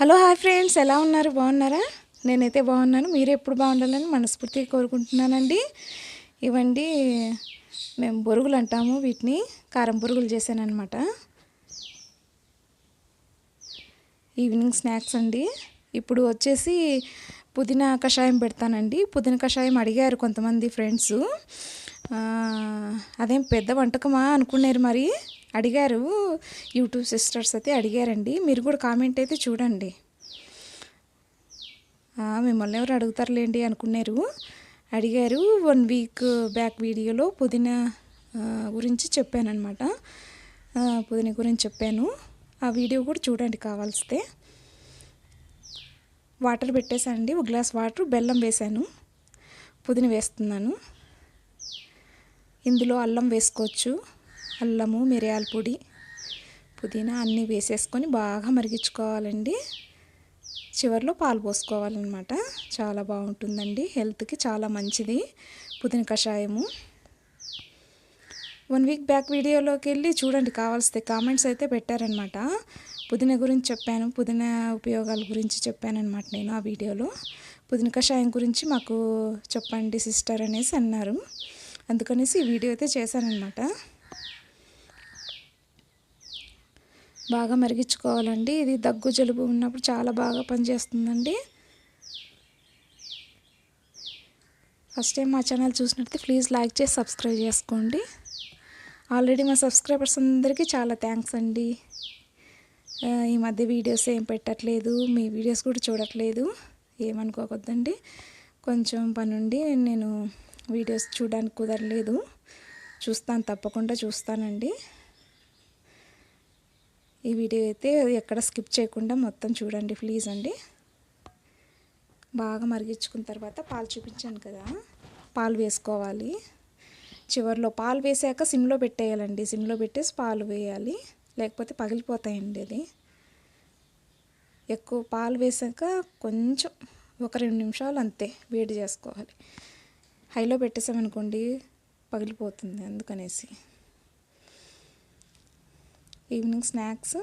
Hello hi friends. ఎలా ఉన్నారు? బాగున్నారా? నేనైతే బాగున్నాను. మీరు ఎప్పుడు బాగుండాలని మనస్ఫూర్తిగా కోరుకుంటున్నానండి. ఇవండి మేము బొరుగులు అంటాము వీటిని. కారం బొరుగులు చేశానమాట ఈవినింగ్ స్నాక్స్ అండి. ఇప్పుడు వచ్చేసి పుదీనా కషాయం పెడతానండి. పుదీనా కషాయం అడిగారు కొంతమంది ఫ్రెండ్స్. అదేం పెద్ద వంటకమా అనుకున్నారు మరి. అడిగారు. యూట్యూబ్ సిస్టర్స్ అయితే అడిగారండి. మీరు కూడా కామెంట్ అయితే చూడండి. మిమ్మల్ని ఎవరు అడుగుతారులేండి అనుకున్నారు. అడిగారు. వన్ వీక్ బ్యాక్ వీడియోలో పుదీనా గురించి గురించి చెప్పానమాట పుదీనా గురించి చెప్పాను. ఆ వీడియో కూడా చూడండి కావాల్సితే. వాటర్ పెట్టేశానండి. ఒక గ్లాస్ వాటర్ బెల్లం వేసాను పుదీనా వేస్తున్నాను. ఇందులో అల్లం వేసుకోవచ్చు. అల్లము మిరియాల పొడి పుదీనా అన్నీ వేసేసుకొని బాగా మరిగించుకోవాలండి. చివరిలో పాలు పోసుకోవాలన్నమాట. చాలా బాగుంటుందండి. హెల్త్కి చాలా మంచిది. పుదీన కషాయము. వన్ వీక్ బ్యాక్ వీడియోలోకి వెళ్ళి చూడండి కావాల్సితే కామెంట్స్ అయితే పెట్టారనమాట పుదీనా గురించి చెప్పాను పుదీనా ఉపయోగాల గురించి చెప్పానమాట నేను ఆ వీడియోలో. పుదీన కషాయం గురించి మాకు చెప్పండి సిస్టర్ అనేసి అన్నారు. అందుకనేసి ఈ వీడియో అయితే చేశానమాట బాగా మరిగించుకోవాలండి. ఇది దగ్గు జలుబు ఉన్నప్పుడు చాలా బాగా పనిచేస్తుందండి. ఫస్ట్ టైం మా ఛానల్ చూసినట్లయితే ప్లీజ్ లైక్ చేసి సబ్స్క్రైబ్ చేసుకోండి. ఆల్రెడీ మా సబ్స్క్రైబర్స్ అందరికీ చాలా థ్యాంక్స్ అండి. ఈ మధ్య వీడియోస్ ఏం పెట్టట్లేదు మీ వీడియోస్ కూడా చూడట్లేదు. ఏమనుకోకద్దండి. కొంచెం పని ఉండి నేను వీడియోస్ చూడడానికి కుదరలేదు. చూస్తాను తప్పకుండా చూస్తానండి. ఈ వీడియో అయితే ఎక్కడ స్కిప్ చేయకుండా మొత్తం చూడండి ప్లీజ్ అండి. బాగా మరిగించుకున్న తర్వాత పాలు చూపించాను కదా. పాలు వేసుకోవాలి. చివరిలో పాలు వేసాక సిమ్లో పెట్టేయాలండి. సిమ్లో పెట్టేసి పాలు వేయాలి. లేకపోతే పగిలిపోతాయండి అది ఎక్కువ పాలు వేసాక కొంచెం ఒక రెండు నిమిషాలు అంతే వేడి చేసుకోవాలి. హైలో పెట్టేసామనుకోండి పగిలిపోతుంది అందుకనేసి. Evening snacks.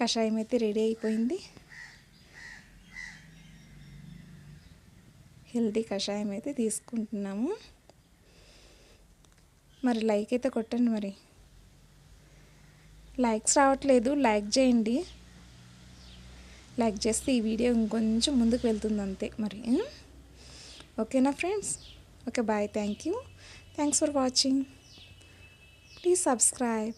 కషాయం అయితే రెడీ అయిపోయింది. హెల్తీ కషాయం అయితే తీసుకుంటున్నాము. మరి లైక్ అయితే కొట్టండి మరి. లైక్స్ రావట్లేదు లైక్ చేయండి. లైక్ చేస్తే ఈ వీడియో ఇంకొంచెం ముందుకు వెళ్తుంది అంతే మరి. ఓకేనా friends? Okay bye thank you. Thanks for watching. Please subscribe.